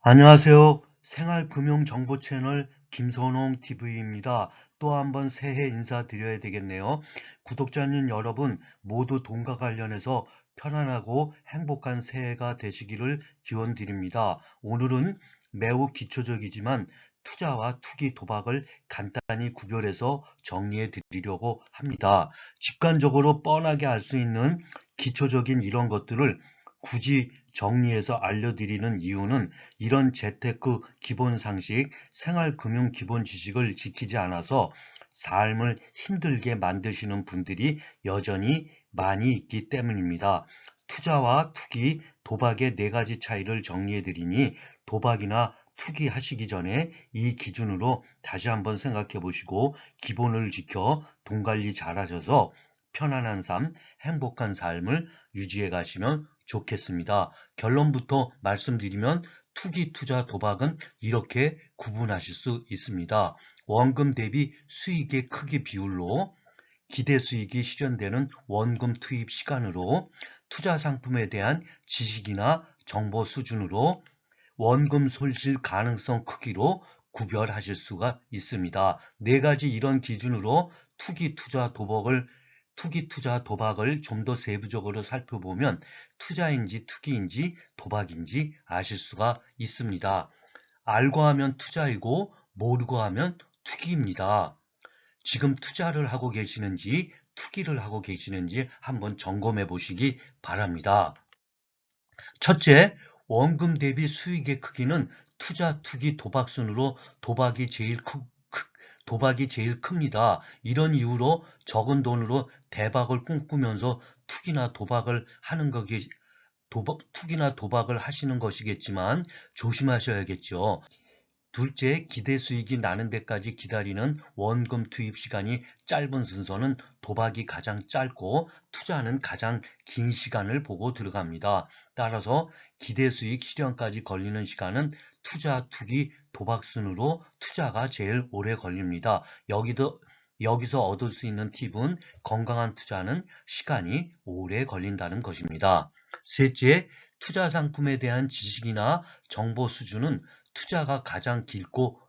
안녕하세요. 생활금융정보 채널 김선홍 TV입니다. 또 한 번 새해 인사드려야 되겠네요. 구독자님 여러분 모두 돈과 관련해서 편안하고 행복한 새해가 되시기를 기원드립니다. 오늘은 매우 기초적이지만 투자와 투기 도박을 간단히 구별해서 정리해 드리려고 합니다. 직관적으로 뻔하게 알 수 있는 기초적인 이런 것들을 굳이 정리해서 알려드리는 이유는 이런 재테크 기본 상식, 생활금융 기본 지식을 지키지 않아서 삶을 힘들게 만드시는 분들이 여전히 많이 있기 때문입니다. 투자와 투기, 도박의 네 가지 차이를 정리해 드리니 도박이나 투기 하시기 전에 이 기준으로 다시 한번 생각해 보시고 기본을 지켜 돈 관리 잘 하셔서 편안한 삶, 행복한 삶을 유지해 가시면 좋겠습니다. 결론부터 말씀드리면 투기, 투자, 도박은 이렇게 구분하실 수 있습니다. 원금 대비 수익의 크기 비율로 기대 수익이 실현되는 원금 투입 시간으로 투자 상품에 대한 지식이나 정보 수준으로 원금 손실 가능성 크기로 구별하실 수가 있습니다. 네 가지 이런 기준으로 투기, 투자, 도박을 투기, 투자, 도박을 좀 더 세부적으로 살펴보면 투자인지 투기인지 도박인지 아실 수가 있습니다. 알고 하면 투자이고 모르고 하면 투기입니다. 지금 투자를 하고 계시는지 투기를 하고 계시는지 한번 점검해 보시기 바랍니다. 첫째, 원금 대비 수익의 크기는 투자, 투기, 도박 순으로 도박이 제일 크, 도박이 제일 큽니다. 이런 이유로 적은 돈으로 대박을 꿈꾸면서 투기나 도박을 하는 거기 도박, 투기나 도박을 하시는 것이겠지만 조심하셔야겠죠. 둘째, 기대 수익이 나는 데까지 기다리는 원금 투입 시간이 짧은 순서는 도박이 가장 짧고 투자는 가장 긴 시간을 보고 들어갑니다. 따라서 기대 수익 실현까지 걸리는 시간은 투자, 투기, 도박 순으로 투자가 제일 오래 걸립니다. 여기도 여기서 얻을 수 있는 팁은 건강한 투자는 시간이 오래 걸린다는 것입니다. 셋째, 투자 상품에 대한 지식이나 정보 수준은 투자가 가장 길고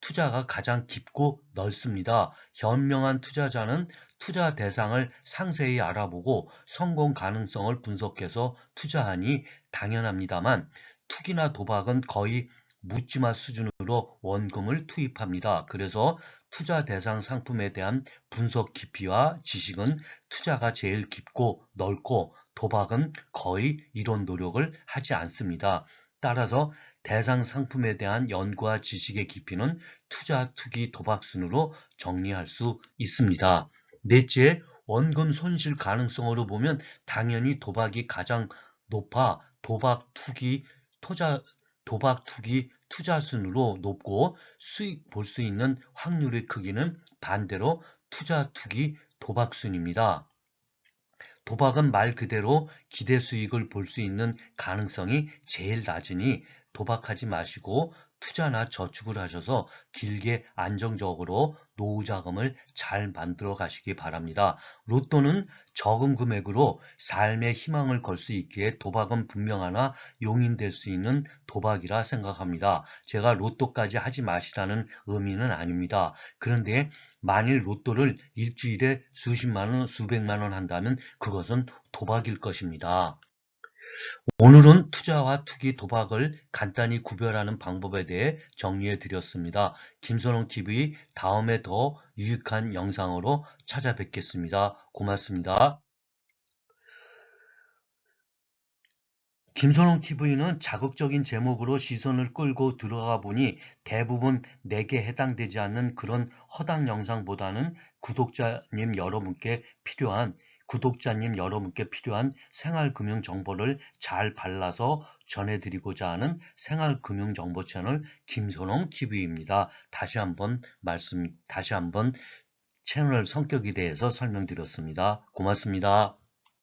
투자가 가장 깊고 넓습니다. 현명한 투자자는 투자 대상을 상세히 알아보고 성공 가능성을 분석해서 투자하니 당연합니다만 투기나 도박은 거의 묻지마 수준으로 원금을 투입합니다. 그래서 투자 대상 상품에 대한 분석 깊이와 지식은 투자가 제일 깊고 넓고 도박은 거의 이런 노력을 하지 않습니다. 따라서 대상 상품에 대한 연구와 지식의 깊이는 투자, 투기, 도박 순으로 정리할 수 있습니다. 넷째, 원금 손실 가능성으로 보면 당연히 도박이 가장 높아 도박, 투기, 투자, 도박, 투기, 투자 순으로 높고 수익 볼 수 있는 확률의 크기는 반대로 투자, 투기, 도박 순입니다. 도박은 말 그대로 기대 수익을 볼 수 있는 가능성이 제일 낮으니 도박하지 마시고 투자나 저축을 하셔서 길게 안정적으로 노후 자금을 잘 만들어 가시기 바랍니다. 로또는 적은 금액으로 삶의 희망을 걸 수 있기에 도박은 분명 하나 용인될 수 있는 도박이라 생각합니다. 제가 로또까지 하지 마시라는 의미는 아닙니다. 그런데 만일 로또를 일주일에 수십만 원, 수백만 원 한다면 그것은 도박일 것입니다. 오늘은 투자와 투기, 도박을 간단히 구별하는 방법에 대해 정리해 드렸습니다. 김선홍TV 다음에 더 유익한 영상으로 찾아뵙겠습니다. 고맙습니다. 김선홍TV는 자극적인 제목으로 시선을 끌고 들어가 보니 대부분 내게 해당되지 않는 그런 허당 영상보다는 구독자님 여러분께 필요한 구독자님 여러분께 필요한 생활금융 정보를 잘 발라서 전해드리고자 하는 생활금융 정보 채널 김선홍 TV입니다. 다시 한번 말씀, 다시 한번 채널 성격에 대해서 설명드렸습니다. 고맙습니다.